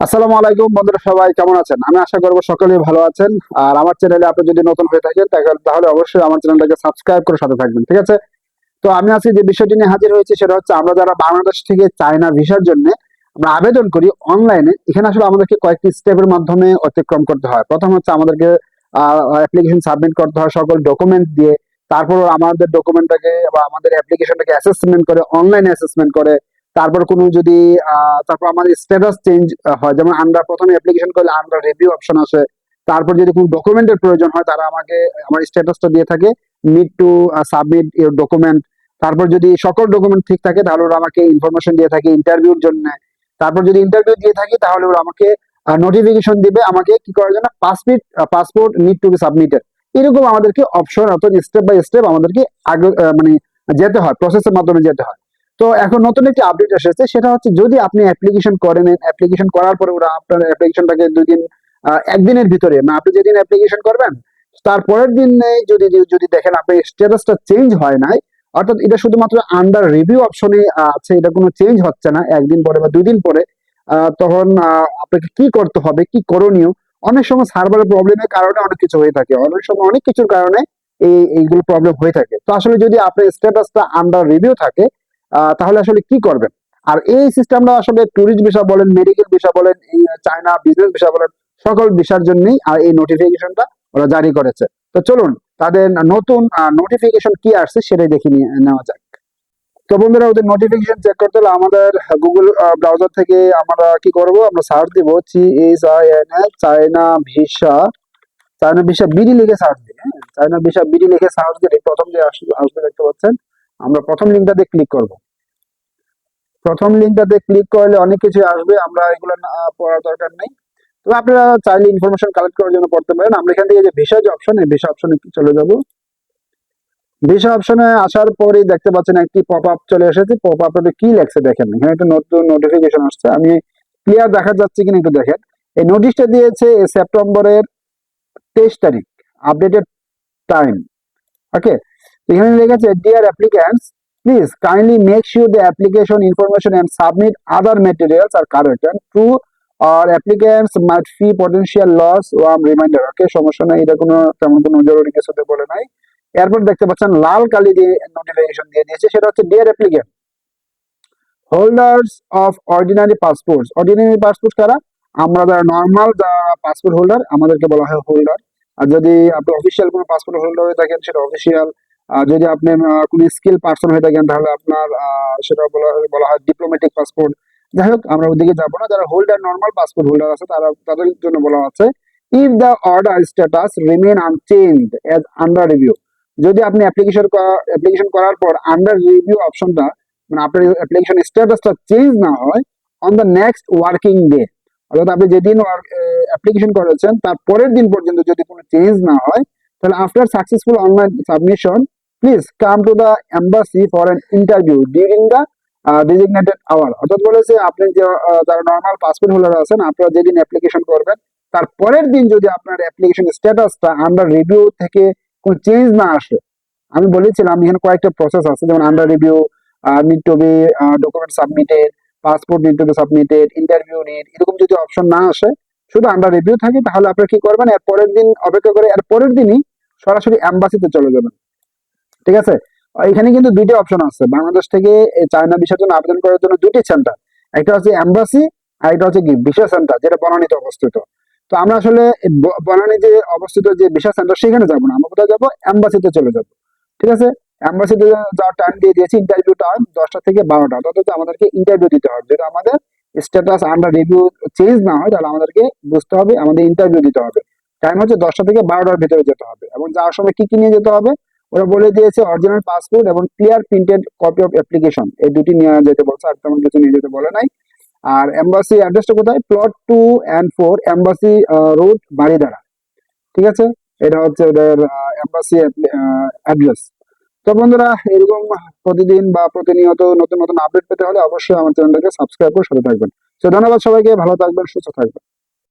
আসসালামু আলাইকুম বন্ধুরা, সবাই কেমন আছেন? আমি আশা করব সকলেই ভালো আছেন। আর আমার চ্যানেলে আপনি যদি নতুন হয়ে থাকেন, তাহলে- অবশ্যই আমার চ্যানেলটাকে সাবস্ক্রাইব করে সাথে থাকবেন, ঠিক আছে? তো আমি আজকে যে বিষয়টি নিয়ে হাজির হয়েছি, সেটা হচ্ছে আমরা যারা বাংলাদেশ থেকে চায়না ভিসার জন্য আমরা আবেদন করি অনলাইনে, এখানে আসলে আমাদেরকে কয়েকটি স্টেপের মাধ্যমে অতিক্রম করতে হয়। প্রথম হচ্ছে আমাদেরকে অ্যাপ্লিকেশন সাবমিট করতে হয় সকল ডকুমেন্ট দিয়ে। তারপর আমাদের ডকুমেন্টটাকে বা আমাদের অ্যাপ্লিকেশনটাকে অ্যাসেসমেন্ট করে অনলাইনে অ্যাসেসমেন্ট করে। তারপর কোনো যদি তারপর আমাদের স্ট্যাটাস চেঞ্জ হয়, যেমন আমরা প্রথমে অ্যাপ্লিকেশন করলে আমরা রিভিউ অপশন আসে, তারপর যদি কোনো ডকুমেন্টের প্রয়োজন হয়, তারা আমাকে, আমার স্ট্যাটাসটা দিয়ে থাকে need to submit your document তারপর যদি সকল ডকুমেন্ট ঠিক থাকে, তাহলে ওরা আমাকে ইনফরমেশন দিয়ে থাকে ইন্টারভিউর জন্য, তারপর যদি ইন্টারভিউ দিয়ে থাকি, তাহলে ওরা আমাকে নোটিফিকেশন দিবে আমাকে কি করার জন্য passport passport need to be submitted এরকম আমাদেরকে অপশন অর্থাৎ স্টেপ বাই স্টেপ আমাদেরকে আগে মানে যেতে হয় প্রসেসের মাধ্যমে যেতে হয়। তো এখন নতুন একটি আপডেট এসেছে, সেটা হচ্ছে যদি আপনি অ্যাপ্লিকেশন করেন অ্যাপ্লিকেশন করার পরে ওরা আপনার অ্যাপ্লিকেশনটাকে দুই দিন একদিনের ভিতরে মানে আপনি যেদিন অ্যাপ্লিকেশন করবেন, তার পরের দিন যদি যদি দেখেন আপনার স্ট্যাটাসটা চেঞ্জ হয় নাই, অর্থাৎ এটা শুধুমাত্র আন্ডার রিভিউ অপশনে আছে, এটা কোনো চেঞ্জ হচ্ছে না, একদিন পরে বা দুই দিন পরে তখন আপনাকে কি করতে হবে, কি করণীয়, অনেক সময় সার্ভারের প্রবলেমের কারণে অনেক কিছু হয়ে থাকে, অনেক সময় অনেক কিছুর কারণে এই, এইগুলো প্রবলেম হয়ে থাকে। তো আসলে যদি আপনার স্ট্যাটাসটা আন্ডার রিভিউ থাকে তাহলে আসলে কি করবেন? আর এই সিস্টেমটা আসলে ট্যুরিস্ট ভিসা বলেন মেডিকেল ভিসা বলেন চায়না বিজনেস ভিসা বলেন, সকল ভিসার জন্যই আর এই নোটিফিকেশনটা ওরা জারি করেছে। তো চলুন, তাদের নতুন নোটিফিকেশন কি আসছে সেটাই দেখে নেওয়া যাক। তো বন্ধুরা, ওদের নোটিফিকেশন চেক করতে হলে আমাদের গুগল ব্রাউজার থেকে আমরা কি করব? আমরা সার্চ দিব C H I N A China visa China visa BD লিখে সার্চ দিই চায়না ভিসা বিডি লিখে সার্চ দিলে প্রথম যে আসবে দেখতে পাচ্ছেন আমরা প্রথম লিঙ্কটাতে ক্লিক করব। প্রথম লিঙ্কটাতে ক্লিক করলে অনেক কিছু আসবে, আমরা এগুলো পড়ার দরকার নেই। তবে আপনারা চাইলে ইনফরমেশন কালেক্ট করার জন্য পড়তে পারেন। আমরা এখান থেকে যে ভিসা যে অপশন এই ভিসা অপশনে চলে যাব। ভিসা অপশনে আসার পরেই দেখতে পাচ্ছেন একটি পপ আপ চলে এসেছে। পপ আপে কি লেখছে দেখেন। এখানে একটা নতুন নোটিফিকেশন আসছে। আমি ক্লিয়ার দেখা যাচ্ছে কিনা একটু দেখেন। এই নোটিশটা দিয়েছে সেপ্টেম্বরের তেইশ তারিখ আপডেটেড টাইম ওকে এখানে লেগেছে dear applicants please kindly make sure the application information and submit other materials are correct and true or applicants might fee potential loss. one reminder okay সমস্যা নাই, এটা কোনো, তেমন কোনো জরুরি কিছুতে বলে নাই। এরপর দেখতে পাচ্ছেন, লাল কালি দিয়ে নোটিফিকেশন দিয়ে দিয়েছে, সেটা হচ্ছে dear applicant holders of ordinary passports ordinary passport কারা? আমরা যারা নর্মাল পাসপোর্ট হোল্ডার আমাদেরকে বলা হয় হোল্ডার আর যদি আপনি অফিসিয়াল কোনো পাসপোর্ট হোল্ডার হয়ে থাকেন, সেটা অফিসিয়াল যদি আপনি কোনো স্কিল পার্সন হয়ে থাকেন, তাহলে আপনার সেটা বলা বলা হয় ডিপ্লোম্যাটিক পাসপোর্ট যাই হোক, আমরা ওদিকে যাব না। যারা হোল্ডার নর্মাল পাসপোর্ট হোল্ডার আছে, তারা, তাদের জন্য বলা আছে if the order status remain unchanged as under review যদি আপনি অ্যাপ্লিকেশন অ্যাপ্লিকেশন করার পর আন্ডার রিভিউ অপশনটা মানে আপনার অ্যাপ্লিকেশন স্ট্যাটাসটা চেঞ্জ না হয় on the next working day অর্থাৎ আপনি যেদিন অ্যাপ্লিকেশন করেছেন, তার পরের দিন পর্যন্ত যদি কোনো চেঞ্জ না হয়, তাহলে after successful online submission please come to the embassy for an interview during the designated hour অর্থাৎ বলেছে আপনি যে যারা নর্মাল পাসপোর্ট হোল্ডার আছেন, আপনারা যেদিন অ্যাপ্লিকেশন করবেন, তার পরের দিন যদি আপনার অ্যাপ্লিকেশন স্ট্যাটাসটা আন্ডার রিভিউ থেকে কোনো চেঞ্জ না আসে, আমি বলেছিলাম, এখানে কয়েকটা প্রসেস আছে, যেমন under review need to be document submitted passport need to be submitted interview need এরকম যদি অপশন না আসে, শুধু আন্ডার রিভিউ থাকে, তাহলে আপনারা কি করবেন? এর পরের দিন অপেক্ষা করে, এর পরের দিনই সরাসরি অ্যাম্বাসিতে চলে যাবেন। ঠিক আছে? এখানে কিন্তু দুইটা অপশন আছে। বাংলাদেশ থেকে চায়না ভিসার জন্য আবেদন করার জন্য দুটি সেন্টার একটা হচ্ছে অ্যাম্বাসি আর একটা হচ্ছে ভিসা সেন্টার যেটা বনানীতে অবস্থিত। তো আমরা আসলে বনানী অবস্থিত যে ভিসা সেন্টার সেখানে যাব না। আমরা কোথায় যাব? অ্যাম্বাসিতে চলে যাব। ঠিক আছে? অ্যাম্বাসিতে যাওয়ার টাইম দিয়ে দিয়েছি। ইন্টারভিউ টাইম দশটা থেকে বারোটা। অর্থাৎ আমাদেরকে ইন্টারভিউ দিতে হবে। যেটা আমাদের স্ট্যাটাস আন্ডার রিভিউ চেঞ্জ না হয়, তাহলে আমাদেরকে বুঝতে হবে, আমাদের ইন্টারভিউ দিতে হবে। টাইম হচ্ছে দশটা থেকে বারোটার ভিতরে যেতে হবে। এবং যাওয়ার সময় কি কি নিয়ে যেতে হবে? ওরা বলে দিয়েছে অরিজিনাল পাসপোর্ট এবং clear printed copy of application এই দুটি নিয়ে যেতে বলছে, আর তেমন কিছু নিয়ে যেতে বলে নাই। আর এম্বাসি অ্যাড্রেসটা কোথায়? Plot two and four embassy road Baridhara ঠিক আছে? এটা হচ্ছে ওদের এম্বাসি অ্যাড্রেস তো বন্ধুরা, এরকম প্রতিদিন বা প্রতিনিয়ত নতুন নতুন আপডেট পেতে হলে অবশ্যই আমার চ্যানেলটাকে সাবস্ক্রাইব করে সাথে থাকবেন। তো ধন্যবাদ সবাইকে, ভালো থাকবেন, সুস্থ থাকবেন।